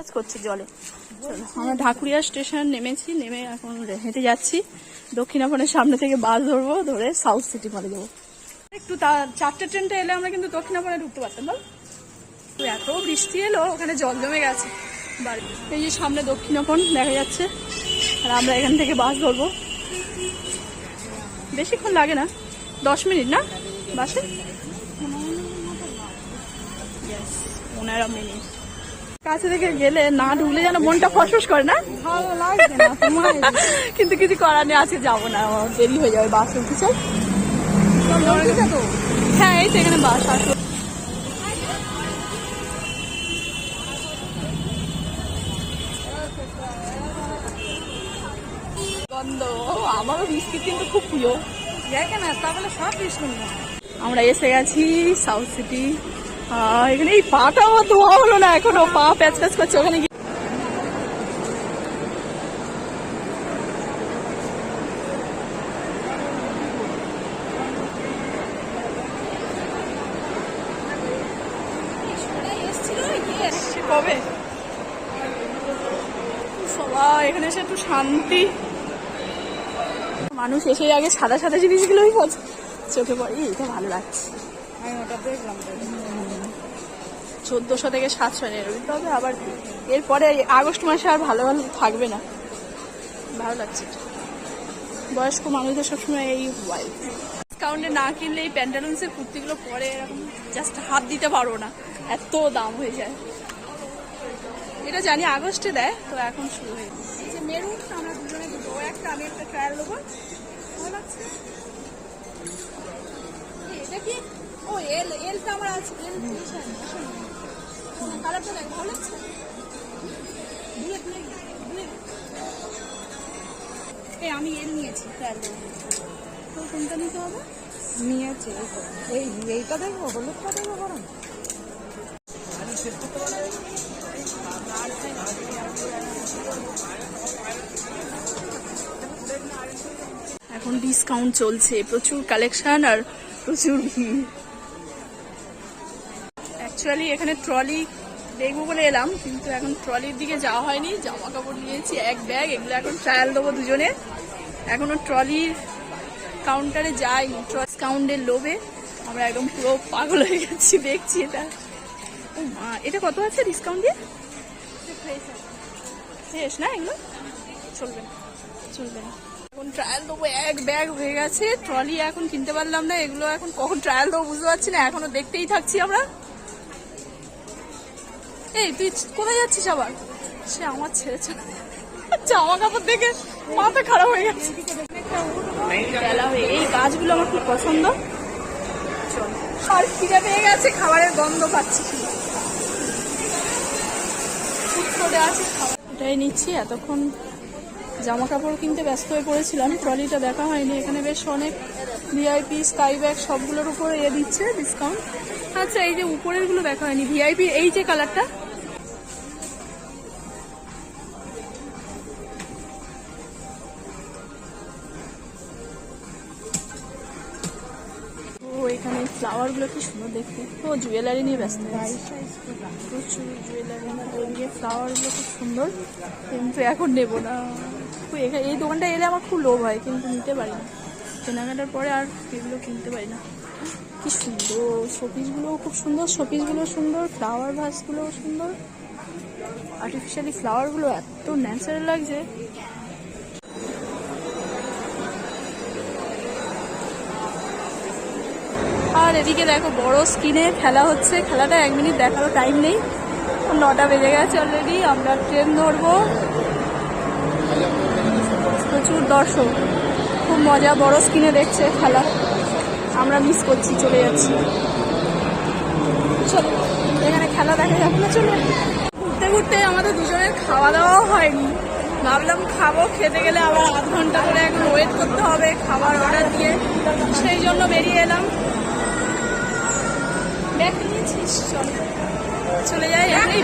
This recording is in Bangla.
কাজ করছে জলে। চলো আমরা ঢাকুরিয়া স্টেশন নেমেছি নেমে এখন হেঁটে যাচ্ছি। দক্ষিণাপনের সামনে থেকে বাস ধরবো ধরে সাউথ সিটি মারে যাব। একটু চারটে ট্রেনটা এলে আমরা কিন্তু দক্ষিণাপনে ঢুকতে পারতাম বল। এত বৃষ্টি এলো ওখানে জল জমে গেছে। বাড়ি এই যে সামনে দক্ষিণাপন দেখা যাচ্ছে। আর আমরা এখান থেকে বাস ধরবো। বেশিক্ষণ লাগে না দশ মিনিট না বাসে? পনেরো মিনিট। কাছে থেকে গেলে না ঢুকলে যেন মনটা ফসফস করে না? কিন্তু কিছু করার নেই আজকে যাব না দেরি হয়ে যাবে বাস তো হ্যাঁ এই তো এখানে বাস আসবে গন্ধ ও, আমারও বিস্কিট কিন্তু খুব প্রিয়। দেখে না তাহলে সব আমরা এসে গেছি সাউথ সিটি। এখানে এই পাটা আমার ধোয়া হলো না এখনও। পা প্যাচ প্যাচ করছে, ওখানে কবে? সবাই, এখানে এসে একটু শান্তি। মানুষ এসে আগে সাদা সাদা জিনিসগুলোই চোখে পড়ে। এটা ভালো লাগছে। আমি ওটা দেখলাম। চোদ্দশো থেকে সাতশো এরকম তবে আবার এরপরে আগস্ট মাসে আর ভালো ভালো থাকবে না। ভালো লাগছে। বয়স্ক মানুষদের সবসময় এই হোয়াইট ডিসকাউন্টে না কিনলে এই প্যান্টালুন্সের কুর্তিগুলো পরে এরকম জাস্ট হাত দিতে পারব না। এত দাম হয়ে যায়। এটা জানি আগস্টে দেয়, তো এখন শুরু হয়ে। যে মেরুন আমরা দুজনে দুটো একটা, আমি একটা ট্রায়াল দেবো ভালো লাগছে? এটা কি? ও এল এলটা আমার আছে এল কালারটা আমি এল নিয়েছি তো কোনটা নিতে হবে? নিয়েছে। এই এইটা দেখব, হলুদটা দেখব বরং এখন ডিসকাউন্ট চলছে, প্রচুর কালেকশন আর প্রচুর ভিড় অ্যাকচুয়ালি এখানে ট্রলি দেখব বলে এলাম, কিন্তু এখন ট্রলির দিকে যাওয়া হয়নি। জামা কাপড় নিয়েছি, এক ব্যাগ এগুলো এখন ট্রায়াল দেবো দুজনে। এখনও ট্রলির কাউন্টারে যাইনি। কাউন্টের লোভে আমরা একদম পুরো পাগল হয়ে গেছি, দেখছি এটা। এটা কত আছে ডিসকাউন্ট দিয়ে? শেষ না এগুলো? চলবে না চলবে না। এখন ট্রায়াল দেবো, এক ব্যাগ হয়ে গেছে। ট্রলি এখন কিনতে পারলাম না, এগুলো এখন কখন ট্রায়াল দেবো বুঝতে পারছি না, এখনও দেখতেই থাকছি আমরা। এই তুই কোথায় যাচ্ছিস আবার? সে আমার ছেড়েছে জামা কাপড় দেখে মাথা খারাপ হয়ে গেছে। বেলা হয়ে এই গাছগুলো আমার খুব পছন্দ। চল। আর খিদে পেয়ে গেছে খাবারের গন্ধ পাচ্ছি। ফুটফুটে আছে খাবার। এটাই নিচ্ছি এতক্ষণ জামা কাপড় কিনতে ব্যস্ত হয়ে পড়েছিলাম। ট্রলিটা দেখা হয়নি এখানে বেশ অনেক ভিআইপি স্কাই ব্যাগ সবগুলোর উপরে এ দিচ্ছে ডিসকাউন্ট আচ্ছা এই যে উপরেরগুলো দেখা হয়নি ভিআইপি এই যে কালারটা এখানে ফ্লাওয়ারগুলো কি সুন্দর দেখতে। ও জুয়েলারি নিয়ে ব্যস্ত। প্রচুর জুয়েলারি ওইদিকে ফ্লাওয়ারগুলো খুব সুন্দর কিন্তু এখন নেব না। খুব এখা- এই দোকানটা এলে আমার খুব লোভ হয় কিন্তু নিতে পারি না। কেনাকাটার পরে আর এগুলো কিনতে পারি না। কি সুন্দর শোপিসগুলোও খুব সুন্দর শোপিসগুলো সুন্দর ফ্লাওয়ার ভাসগুলোও সুন্দর। আর্টিফিশিয়ালি ফ্লাওয়ারগুলো এত ন্যাচারাল লাগছে। আর এদিকে দেখো বড় স্ক্রিনে খেলা হচ্ছে। খেলাটা এক মিনিট দেখারও টাইম নেই। নটা বেজে গেছে অলরেডি আমরা ট্রেন ধরবো। প্রচুর দর্শক। খুব মজা, বড় স্ক্রিনে দেখছে খেলা। আমরা মিস করছি, চলে যাচ্ছি। চলো, এখানে খেলা দেখা যাবে না চলো। ঘুরতে ঘুরতে আমাদের দুজনের খাওয়া দাওয়াও হয়নি। ভাবলাম খাব, খেতে গেলে আবার আধ ঘণ্টা করে এখন ওয়েট করতে হবে খাবার অর্ডার দিয়ে। সেই জন্য বেরিয়ে এলাম। ব্যাগ নিয়েছিস? চল। যাই